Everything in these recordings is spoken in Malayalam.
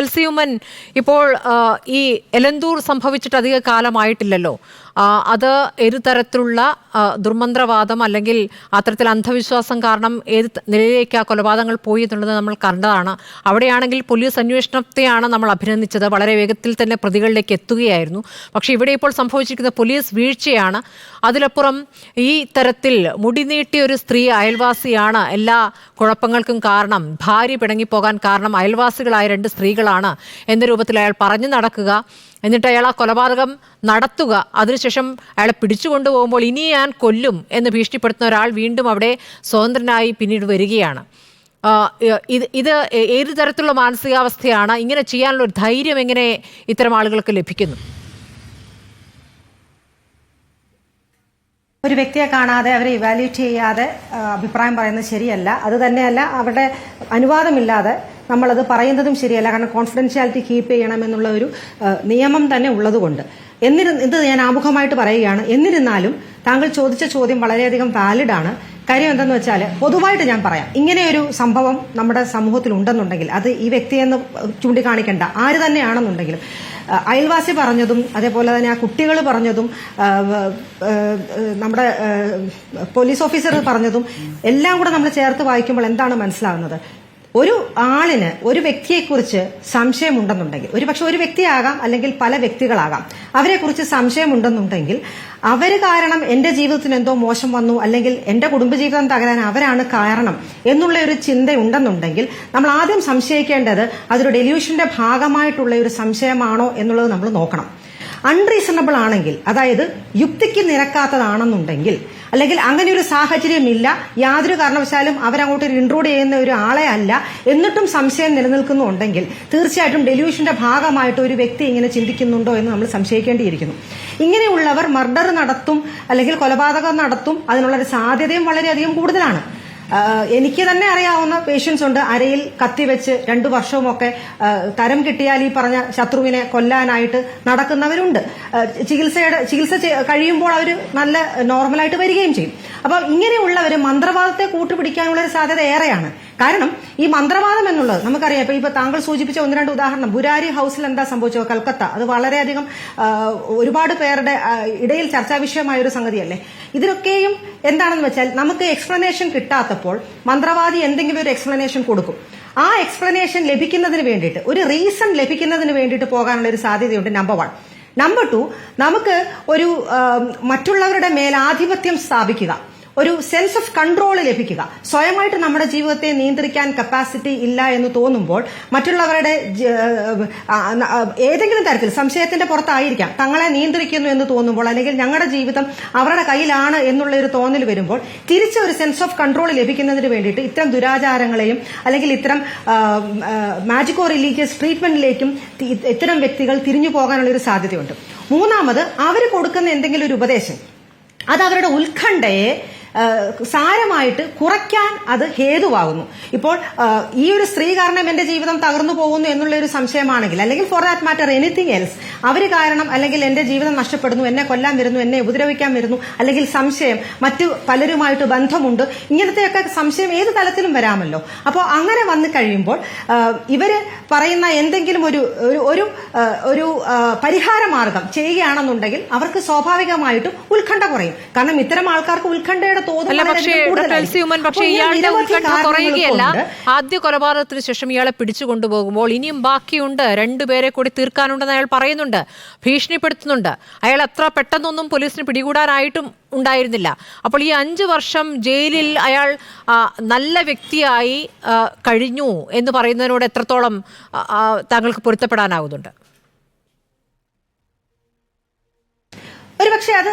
എൽ ഇപ്പോൾ ഈ എലന്തൂർ സംഭവിച്ചിട്ട് അധിക കാലമായിട്ടില്ലല്ലോ. അത് ഏത് തരത്തിലുള്ള ദുർമന്ത്രവാദം അല്ലെങ്കിൽ അത്തരത്തിൽ അന്ധവിശ്വാസം കാരണം ഏത് നിലയിലേക്ക് ആ കൊലപാതകങ്ങൾ പോയി എന്നുള്ളത് നമ്മൾ കണ്ടതാണ്. അവിടെയാണെങ്കിൽ പോലീസ് അന്വേഷണത്തെയാണ് നമ്മൾ അഭിനന്ദിച്ചത്. വളരെ വേഗത്തിൽ തന്നെ പ്രതികളിലേക്ക് എത്തുകയായിരുന്നു. പക്ഷേ ഇവിടെ ഇപ്പോൾ സംഭവിച്ചിരിക്കുന്ന പോലീസ് വീഴ്ചയാണ്. അതിലപ്പുറം ഈ തരത്തിൽ മുടി നീട്ടിയ ഒരു സ്ത്രീ അയൽവാസിയാണ് എല്ലാ കുഴപ്പങ്ങൾക്കും കാരണം. ഭാര്യ പിണങ്ങിപ്പോകാൻ കാരണം അയൽവാസികളായ രണ്ട് സ്ത്രീകളാണ്. എന്ന രൂപത്തിൽ അയാൾ പറഞ്ഞു നടക്കുക. എന്നിട്ട് അയാൾ ആ കൊലപാതകം നടത്തുക. അതിനുശേഷം അയാളെ പിടിച്ചു കൊണ്ടുപോകുമ്പോൾ ഇനി ഞാൻ കൊല്ലും എന്ന് ഭീഷണിപ്പെടുത്തുന്ന ഒരാൾ വീണ്ടും അവിടെ സ്വതന്ത്രനായി പിന്നീട് വരികയാണ്. ഇത് ഇത് ഏത് തരത്തിലുള്ള മാനസികാവസ്ഥയാണ്? ഇങ്ങനെ ചെയ്യാനുള്ള ഒരു ധൈര്യം എങ്ങനെ ഇത്തരം ആളുകൾക്ക് ലഭിക്കുന്നു? ഒരു വ്യക്തിയെ കാണാതെ അവരെ ഇവാലുവേറ്റ് ചെയ്യാതെ അഭിപ്രായം പറയുന്നത് ശരിയല്ല. അത് തന്നെയല്ല അവരുടെ അനുവാദമില്ലാതെ നമ്മളത് പറയുന്നതും ശരിയല്ല. കാരണം കോൺഫിഡൻഷ്യാലിറ്റി കീപ്പ് ചെയ്യണമെന്നുള്ള ഒരു നിയമം തന്നെ ഉള്ളതുകൊണ്ട്. എന്നിരു ഇത് ഞാൻ ആമുഖമായിട്ട് പറയുകയാണ്. എന്നിരുന്നാലും താങ്കൾ ചോദിച്ച ചോദ്യം വളരെയധികം വാലിഡ് ആണ്. കാര്യം എന്തെന്ന് വെച്ചാൽ പൊതുവായിട്ട് ഞാൻ പറയാം. ഇങ്ങനെയൊരു സംഭവം നമ്മുടെ സമൂഹത്തിൽ ഉണ്ടെന്നുണ്ടെങ്കിൽ അത് ഈ വ്യക്തിയെന്ന് ചൂണ്ടിക്കാണിക്കേണ്ട. ആര് തന്നെയാണെന്നുണ്ടെങ്കിലും അയൽവാസി പറഞ്ഞതും അതേപോലെ തന്നെ ആ കുട്ടികൾ പറഞ്ഞതും നമ്മുടെ പോലീസ് ഓഫീസർ പറഞ്ഞതും എല്ലാം കൂടെ നമ്മൾ ചേർത്ത് വായിക്കുമ്പോൾ എന്താണ് മനസ്സിലാകുന്നത് ഒരു ആളിന് ഒരു വ്യക്തിയെക്കുറിച്ച് സംശയമുണ്ടെന്നുണ്ടെങ്കിൽ ഒരു പക്ഷെ ഒരു വ്യക്തിയാകാം അല്ലെങ്കിൽ പല വ്യക്തികളാകാം അവരെക്കുറിച്ച് സംശയമുണ്ടെന്നുണ്ടെങ്കിൽ അവർ കാരണം എന്റെ ജീവിതത്തിന് എന്തോ മോശം വന്നു അല്ലെങ്കിൽ എന്റെ കുടുംബജീവിതം തകരാൻ അവരാണ് കാരണം എന്നുള്ള ഒരു ചിന്ത ഉണ്ടെന്നുണ്ടെങ്കിൽ നമ്മൾ ആദ്യം സംശയിക്കേണ്ടത് അതൊരു ഡെല്യൂഷന്റെ ഭാഗമായിട്ടുള്ള ഒരു സംശയമാണോ എന്നുള്ളത് നമ്മൾ നോക്കണം. അൺറീസണബിൾ ആണെങ്കിൽ അതായത് യുക്തിക്ക് നിരക്കാത്തതാണെന്നുണ്ടെങ്കിൽ അല്ലെങ്കിൽ അങ്ങനെ ഒരു സാഹചര്യമില്ല. യാതൊരു കാരണവശാലും അവരങ്ങോട്ട് ഇൻട്രൂഡ് ചെയ്യുന്ന ഒരു ആളെ അല്ല. എന്നിട്ടും സംശയം നിലനിൽക്കുന്നുണ്ടെങ്കിൽ തീർച്ചയായിട്ടും ഡെലിവിഷന്റെ ഭാഗമായിട്ട് ഒരു വ്യക്തി ഇങ്ങനെ ചിന്തിക്കുന്നുണ്ടോ എന്ന് നമ്മൾ സംശയിക്കേണ്ടിയിരിക്കുന്നു. ഇങ്ങനെയുള്ളവർ മർഡർ നടത്തും അല്ലെങ്കിൽ കൊലപാതകം നടത്തും അതിനുള്ള ഒരു സാധ്യതയും വളരെയധികം കൂടുതലാണ്. എനിക്ക് തന്നെ അറിയാവുന്ന പേഷ്യൻസ് ഉണ്ട്. അരയിൽ കത്തിവെച്ച് രണ്ടു വർഷവുമൊക്കെ തരം കിട്ടിയാൽ ഈ പറഞ്ഞ ശത്രുവിനെ കൊല്ലാനായിട്ട് നടക്കുന്നവരുണ്ട്. ചികിത്സയുടെ ചികിത്സ കഴിയുമ്പോൾ അവർ നല്ല നോർമലായിട്ട് വരികയും ചെയ്യും. അപ്പോൾ ഇങ്ങനെയുള്ളവർ മന്ത്രവാദത്തെ കൂട്ടുപിടിക്കാനുള്ള ഒരു സാധ്യത ഏറെയാണ്. കാരണം ഈ മന്ത്രവാദം എന്നുള്ളത് നമുക്കറിയാം. ഇപ്പൊ ഇപ്പൊ താങ്കൾ സൂചിപ്പിച്ച ഒന്ന് രണ്ട് ഉദാഹരണം. ബുരാരി ഹൌസിൽ എന്താ സംഭവിച്ചോ കൽക്കത്ത. അത് വളരെയധികം ഒരുപാട് പേരുടെ ഇടയിൽ ചർച്ചാ വിഷയമായ ഒരു സംഗതിയല്ലേ? ഇതിനൊക്കെയും എന്താണെന്ന് വെച്ചാൽ നമുക്ക് എക്സ്പ്ലനേഷൻ കിട്ടാത്തപ്പോൾ മന്ത്രവാദി എന്തെങ്കിലും ഒരു എക്സ്പ്ലനേഷൻ കൊടുക്കും. ആ എക്സ്പ്ലനേഷൻ ലഭിക്കുന്നതിന് വേണ്ടിയിട്ട് ഒരു റീസൺ ലഭിക്കുന്നതിന് വേണ്ടിയിട്ട് പോകാനുള്ള ഒരു സാധ്യതയുണ്ട് നമ്പർ വൺ നമ്പർ ടു നമുക്ക് ഒരു മറ്റുള്ളവരുടെ മേൽ ആധിപത്യം സ്ഥാപിക്കുക. ഒരു സെൻസ് ഓഫ് കൺട്രോൾ ലഭിക്കുക. സ്വയമായിട്ട് നമ്മുടെ ജീവിതത്തെ നിയന്ത്രിക്കാൻ കപ്പാസിറ്റി ഇല്ല എന്ന് തോന്നുമ്പോൾ മറ്റുള്ളവരുടെ ഏതെങ്കിലും തരത്തിൽ സംശയത്തിന്റെ പുറത്തായിരിക്കാം. തങ്ങളെ നിയന്ത്രിക്കുന്നു എന്ന് തോന്നുമ്പോൾ അല്ലെങ്കിൽ ഞങ്ങളുടെ ജീവിതം അവരുടെ കയ്യിലാണ് എന്നുള്ള ഒരു തോന്നൽ വരുമ്പോൾ തിരിച്ച് ഒരു സെൻസ് ഓഫ് കൺട്രോൾ ലഭിക്കുന്നതിന് വേണ്ടിയിട്ട് ഇത്തരം ദുരാചാരങ്ങളെയും അല്ലെങ്കിൽ ഇത്തരം മാജിക്കോ റിലീജിയസ് ട്രീറ്റ്മെന്റിലേക്കും ഇത്തരം വ്യക്തികൾ തിരിഞ്ഞു പോകാനുള്ള ഒരു സാധ്യതയുണ്ട്. മൂന്നാമത് അവർ കൊടുക്കുന്ന എന്തെങ്കിലും ഒരു ഉപദേശം. അത് അവരുടെ ഉത്കണ്ഠയെ സാരമായിട്ട് കുറയ്ക്കാൻ അത് ഹേതുവാകുന്നു. ഇപ്പോൾ ഈ ഒരു സ്ത്രീ കാരണം എന്റെ ജീവിതം തകർന്നു പോകുന്നു എന്നുള്ള ഒരു സംശയമാണെങ്കിൽ അല്ലെങ്കിൽ for that matter anything else അവർ കാരണം അല്ലെങ്കിൽ എന്റെ ജീവിതം നഷ്ടപ്പെടുന്നു എന്നെ കൊല്ലാൻ വരുന്നു എന്നെ ഉപദ്രവിക്കാൻ വരുന്നു അല്ലെങ്കിൽ സംശയം മറ്റു പലരുമായിട്ട് ബന്ധമുണ്ട് ഇങ്ങനത്തെയൊക്കെ സംശയം ഏത് തലത്തിലും വരാമല്ലോ. അപ്പോൾ അങ്ങനെ വന്നു കഴിയുമ്പോൾ ഇവർ പറയുന്ന എന്തെങ്കിലും ഒരു ഒരു ഒരു പരിഹാര മാർഗം ചെയ്യുകയാണെന്നുണ്ടെങ്കിൽ അവർക്ക് സ്വാഭാവികമായിട്ടും ഉത്കണ്ഠ കുറയും. കാരണം ഇത്തരം ആൾക്കാർക്ക് ഉത്കണ്ഠയുടെ അല്ല പക്ഷേ പക്ഷേ ഇയാളുടെ ഉത്കണ്ഠ കുറയുകയല്ല. ആദ്യ കൊലപാതകത്തിന് ശേഷം ഇയാളെ പിടിച്ചു കൊണ്ടുപോകുമ്പോൾ ഇനിയും ബാക്കിയുണ്ട്. രണ്ടുപേരെ കൂടി തീർക്കാനുണ്ടെന്ന് അയാൾ പറയുന്നുണ്ട്. ഭീഷണിപ്പെടുത്തുന്നുണ്ട്. അയാൾ അത്ര പെട്ടെന്നൊന്നും പോലീസിന് പിടികൂടാനായിട്ടും ഉണ്ടായിരുന്നില്ല. അപ്പോൾ ഈ അഞ്ച് വർഷം ജയിലിൽ അയാൾ നല്ല വ്യക്തിയായി കഴിഞ്ഞു എന്ന് പറയുന്നതിനോട് എത്രത്തോളം താങ്കൾക്ക് പൊരുത്തപ്പെടാനാകുന്നുണ്ട് ഒരുപക്ഷെ അത്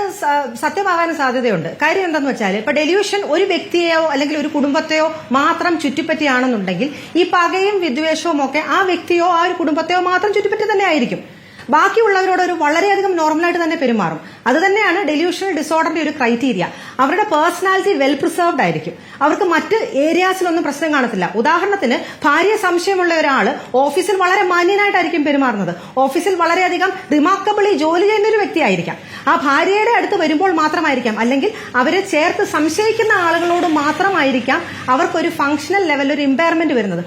സത്യമാകാൻ സാധ്യതയുണ്ട്. കാര്യം എന്താണെന്ന് വെച്ചാൽ ഇപ്പൊ ഡെല്യൂഷൻ ഒരു വ്യക്തിയെയോ അല്ലെങ്കിൽ ഒരു കുടുംബത്തെയോ മാത്രം ചുറ്റിപ്പറ്റിയാണെന്നുണ്ടെങ്കിൽ ഈ പകയും വിദ്വേഷവും ഒക്കെ ആ വ്യക്തിയോ ആ ഒരു കുടുംബത്തെയോ മാത്രം ചുറ്റിപ്പറ്റി തന്നെ ആയിരിക്കും. ബാക്കിയുള്ളവരോട് ഒരു വളരെയധികം നോർമലായിട്ട് തന്നെ പെരുമാറും. അത് തന്നെയാണ് ഡെല്യൂഷണൽ ഡിസോർഡറിന്റെ ഒരു ക്രൈറ്റീരിയ അവരുടെ പേഴ്സണാലിറ്റി വെൽ പ്രിസർവ്ഡ് ആയിരിക്കും. അവർക്ക് മറ്റ് ഏരിയാസിലൊന്നും പ്രശ്നം കാണത്തില്ല. ഉദാഹരണത്തിന് ഭാര്യ സംശയമുള്ള ഒരാൾ ഓഫീസിൽ വളരെ മാന്യനായിട്ടായിരിക്കും പെരുമാറുന്നത്. ഓഫീസിൽ വളരെയധികം റിമാർക്കബിളി ജോലി ചെയ്യുന്ന ഒരു വ്യക്തിയായിരിക്കാം. ആ ഭാര്യയുടെ അടുത്ത് വരുമ്പോൾ മാത്രമായിരിക്കാം. അല്ലെങ്കിൽ അവരെ ചേർത്ത് സംശയിക്കുന്ന ആളുകളോട് മാത്രമായിരിക്കാം അവർക്കൊരു ഫങ്ഷണൽ ലെവൽ ഒരു ഇമ്പയർമെന്റ് വരുന്നത്.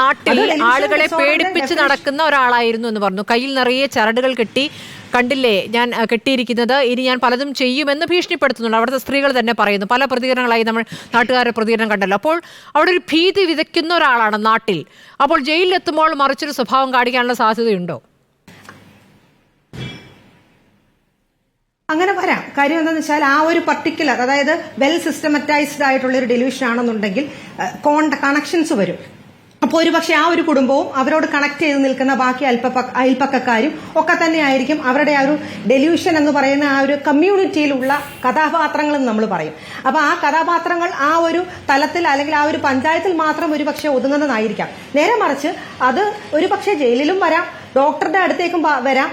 നാട്ടിൽ ആളുകളെ പേടിപ്പിച്ച് നടക്കുന്ന ഒരാളായിരുന്നു എന്ന് പറഞ്ഞു. കയ്യിൽ നിറയെ ചരടുകൾ കെട്ടി കണ്ടില്ലേ ഞാൻ കെട്ടിയിരിക്കുന്നത്. ഇനി ഞാൻ പലതും ചെയ്യുമെന്ന് ഭീഷണിപ്പെടുത്തുന്നുണ്ട്. അവിടുത്തെ സ്ത്രീകൾ തന്നെ പറയുന്നു. പല പ്രതികരണങ്ങളായി നമ്മൾ നാട്ടുകാരുടെ പ്രതികരണം കണ്ടല്ലോ. അപ്പോൾ അവിടെ ഒരു ഭീതി വിതയ്ക്കുന്ന ഒരാളാണ് നാട്ടിൽ. അപ്പോൾ ജയിലിലെത്തുമ്പോൾ മറിച്ചൊരു സ്വഭാവം കാണിക്കാനുള്ള സാധ്യതയുണ്ടോ? അങ്ങനെ വരാം. കാര്യം എന്താണെന്ന് വെച്ചാൽ ആ ഒരു പർട്ടിക്കുലർ അതായത് വെൽ സിസ്റ്റമറ്റൈസ്ഡ് ആയിട്ടുള്ള ഒരു ഡെലിവിഷൻ ആണെന്നുണ്ടെങ്കിൽ കോണ്ട കണക്ഷൻസ് വരും. അപ്പോൾ ഒരു പക്ഷേ ആ ഒരു കുടുംബവും അവരോട് കണക്ട് ചെയ്ത് നിൽക്കുന്ന ബാക്കി അയൽപ്പ അയൽപ്പക്കക്കാരും ഒക്കെ തന്നെ ആയിരിക്കും അവരുടെ ആ ഒരു ഡെല്യൂഷൻ എന്ന് പറയുന്ന ആ ഒരു കമ്മ്യൂണിറ്റിയിലുള്ള കഥാപാത്രങ്ങൾ എന്ന് നമ്മൾ പറയും. അപ്പോൾ ആ കഥാപാത്രങ്ങൾ ആ ഒരു തലത്തിൽ അല്ലെങ്കിൽ ആ ഒരു പഞ്ചായത്തിൽ മാത്രം ഒരു പക്ഷേ ഒതുങ്ങുന്നതായിരിക്കാം. നേരെ മറിച്ച് അത് ഒരു പക്ഷേ ജയിലിലും വരാം ഡോക്ടറുടെ അടുത്തേക്കും വരാം.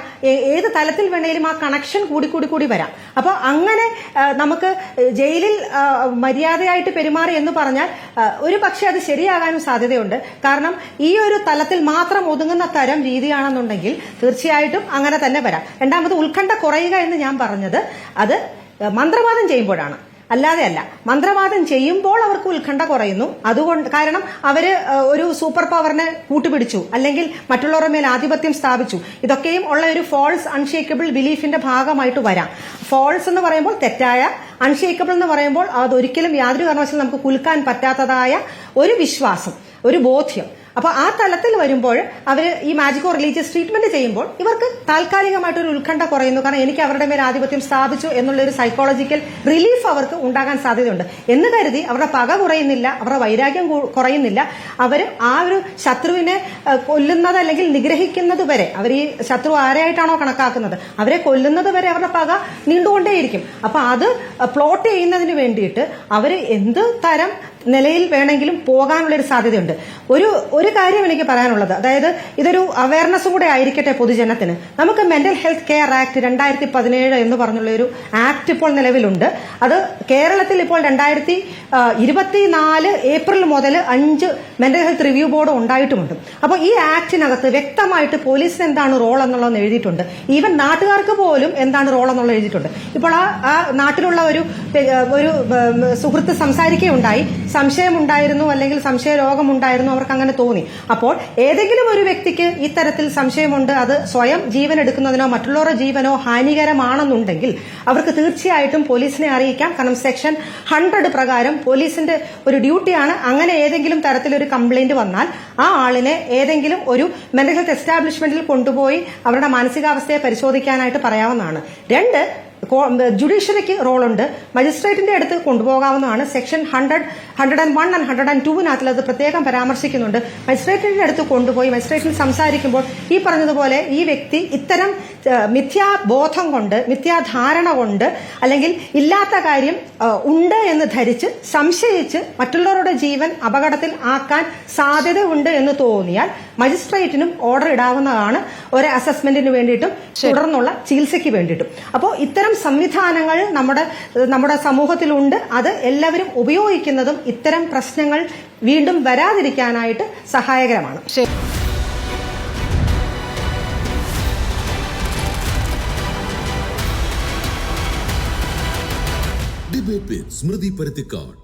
ഏത് തലത്തിൽ വേണേലും ആ കണക്ഷൻ കൂടി കൂടി കൂടി വരാം. അപ്പോൾ അങ്ങനെ നമുക്ക് ജയിലിൽ മര്യാദയായിട്ട് പെരുമാറി എന്ന് പറഞ്ഞാൽ ഒരു പക്ഷേ അത് ശരിയാകാനും സാധ്യതയുണ്ട്. കാരണം ഈ ഒരു തലത്തിൽ മാത്രം ഒതുങ്ങുന്ന തരം രീതിയാണെന്നുണ്ടെങ്കിൽ തീർച്ചയായിട്ടും അങ്ങനെ തന്നെ വരാം. രണ്ടാമത് ഉത്കണ്ഠ കുറയുക എന്ന് ഞാൻ പറഞ്ഞത് അത് മന്ത്രവാദം ചെയ്യുമ്പോഴാണ്. അല്ലാതെ അല്ല. മന്ത്രവാദം ചെയ്യുമ്പോൾ അവർക്ക് ഉത്കണ്ഠ കുറയുന്നു. അതുകൊണ്ട് കാരണം അവർ ഒരു സൂപ്പർ പവറിനെ കൂട്ടുപിടിച്ചു. അല്ലെങ്കിൽ മറ്റുള്ളവരുടെ മേൽ ആധിപത്യം സ്ഥാപിച്ചു. ഇതൊക്കെയും ഉള്ള ഒരു ഫോൾസ് അൺഷേക്കബിൾ ബിലീഫിന്റെ ഭാഗമായിട്ട് വരാം. ഫോൾസ് എന്ന് പറയുമ്പോൾ തെറ്റായ അൺഷേക്കബിൾ എന്ന് പറയുമ്പോൾ അതൊരിക്കലും യാതൊരു കാരണവശാലും നമുക്ക് കുലുക്കാൻ പറ്റാത്തതായ ഒരു വിശ്വാസം ഒരു ബോധ്യം. അപ്പൊ ആ തലത്തിൽ വരുമ്പോൾ അവർ ഈ മാജിക്കോ റിലീജിയസ് ട്രീറ്റ്മെന്റ് ചെയ്യുമ്പോൾ ഇവർക്ക് താൽക്കാലികമായിട്ട് ഒരു ഉത്കണ്ഠ കുറയുന്നു. കാരണം എനിക്ക് അവരുടെ മേൽ ആധിപത്യം സ്ഥാപിച്ചു എന്നുള്ള ഒരു സൈക്കോളജിക്കൽ റിലീഫ് അവർക്ക് ഉണ്ടാകാൻ സാധ്യതയുണ്ട്. എന്ന് കരുതി അവരുടെ പക കുറയുന്നില്ല അവരുടെ വൈരാഗ്യം കുറയുന്നില്ല. അവർ ആ ഒരു ശത്രുവിനെ കൊല്ലുന്നത് അല്ലെങ്കിൽ നിഗ്രഹിക്കുന്നത് വരെ അവർ ഈ ശത്രു ആരെയായിട്ടാണോ കണക്കാക്കുന്നത് അവരെ കൊല്ലുന്നത് വരെ അവരുടെ പക നീണ്ടുകൊണ്ടേയിരിക്കും. അപ്പൊ അത് പ്ലോട്ട് ചെയ്യുന്നതിന് വേണ്ടിയിട്ട് അവർ എന്ത് തരം നിലയിൽ വേണമെങ്കിലും പോകാനുള്ള ഒരു സാധ്യതയുണ്ട്. ഒരു ഒരു കാര്യം എനിക്ക് പറയാനുള്ളത്. അതായത് ഇതൊരു അവയർനെസ്സും കൂടെ ആയിരിക്കട്ടെ പൊതുജനത്തിന്. നമുക്ക് മെന്റൽ ഹെൽത്ത് കെയർ ആക്ട് രണ്ടായിരത്തി പതിനേഴ് എന്ന് പറഞ്ഞുള്ള ഒരു ആക്ട് ഇപ്പോൾ നിലവിലുണ്ട്. അത് കേരളത്തിൽ ഇപ്പോൾ രണ്ടായിരത്തി ഇരുപത്തിനാല് ഏപ്രിൽ മുതൽ അഞ്ച് മെന്റൽ ഹെൽത്ത് റിവ്യൂ ബോർഡ് ഉണ്ടായിട്ടുമുണ്ട്. അപ്പോൾ ഈ ആക്ടിനകത്ത് വ്യക്തമായിട്ട് പോലീസിന് എന്താണ് റോൾ എന്നുള്ളത് എഴുതിയിട്ടുണ്ട്. ഈവൻ നാട്ടുകാർക്ക് പോലും എന്താണ് റോൾ എന്നുള്ളത് എഴുതിയിട്ടുണ്ട്. ഇപ്പോൾ ആ ആ നാട്ടിലുള്ള ഒരു ഒരു സുഹൃത്ത് സംസാരിക്കുകയുണ്ടായി. സംശയമുണ്ടായിരുന്നു അല്ലെങ്കിൽ സംശയ രോഗമുണ്ടായിരുന്നു അവർക്ക് അങ്ങനെ തോന്നി. അപ്പോൾ ഏതെങ്കിലും ഒരു വ്യക്തിക്ക് ഇത്തരത്തിൽ സംശയമുണ്ട് അത് സ്വയം ജീവൻ എടുക്കുന്നതിനോ മറ്റുള്ളവരുടെ ജീവനോ ഹാനികരമാണെന്നുണ്ടെങ്കിൽ അവർക്ക് തീർച്ചയായിട്ടും പോലീസിനെ അറിയിക്കാം. കാരണം സെക്ഷൻ ഹൺഡ്രഡ് പ്രകാരം പോലീസിന്റെ ഒരു ഡ്യൂട്ടിയാണ് അങ്ങനെ ഏതെങ്കിലും തരത്തിലൊരു കംപ്ലൈന്റ് വന്നാൽ ആ ആളിനെ ഏതെങ്കിലും ഒരു മെന്റൽ ഹെൽത്ത് എസ്റ്റാബ്ലിഷ്മെന്റിൽ കൊണ്ടുപോയി അവരുടെ മാനസികാവസ്ഥയെ പരിശോധിക്കാനായിട്ട് പറയാവുന്നതാണ്. രണ്ട് ജുഡീഷ്യറിക്ക് റോളുണ്ട്. മജിസ്ട്രേറ്റിന്റെ അടുത്ത് കൊണ്ടുപോകാവുന്നതാണ്. Section hundred hundred and one and hundred and ടുവിനകത്തിൽ അത് പ്രത്യേകം പരാമർശിക്കുന്നുണ്ട്. മജിസ്ട്രേറ്റിന്റെ അടുത്ത് കൊണ്ടുപോയി മജിസ്ട്രേറ്റിൽ സംസാരിക്കുമ്പോൾ ഈ പറഞ്ഞതുപോലെ ഈ വ്യക്തി ഇത്തരം മിഥ്യാബോധം കൊണ്ട് മിഥ്യാധാരണ കൊണ്ട് അല്ലെങ്കിൽ ഇല്ലാത്ത കാര്യം ഉണ്ട് എന്ന് ധരിച്ച് സംശയിച്ച് മറ്റുള്ളവരുടെ ജീവൻ അപകടത്തിൽ ആക്കാൻ സാധ്യത ഉണ്ട് എന്ന് തോന്നിയാൽ മജിസ്ട്രേറ്റിനും ഓർഡർ ഇടാവുന്നതാണ് ഒരു അസസ്മെന്റിന് വേണ്ടിയിട്ടും തുടർന്നുള്ള ചികിത്സയ്ക്ക് വേണ്ടിയിട്ടും. അപ്പോൾ ഇത്തരം സംവിധാനങ്ങൾ നമ്മുടെ നമ്മുടെ സമൂഹത്തിലുണ്ട്. അത് എല്ലാവരും ഉപയോഗിക്കുന്നതും ഇത്തരം പ്രശ്നങ്ങൾ വീണ്ടും വരാതിരിക്കാനായിട്ട് സഹായകരമാണ്. ஸ்மிருதி பருத்திக்காட்.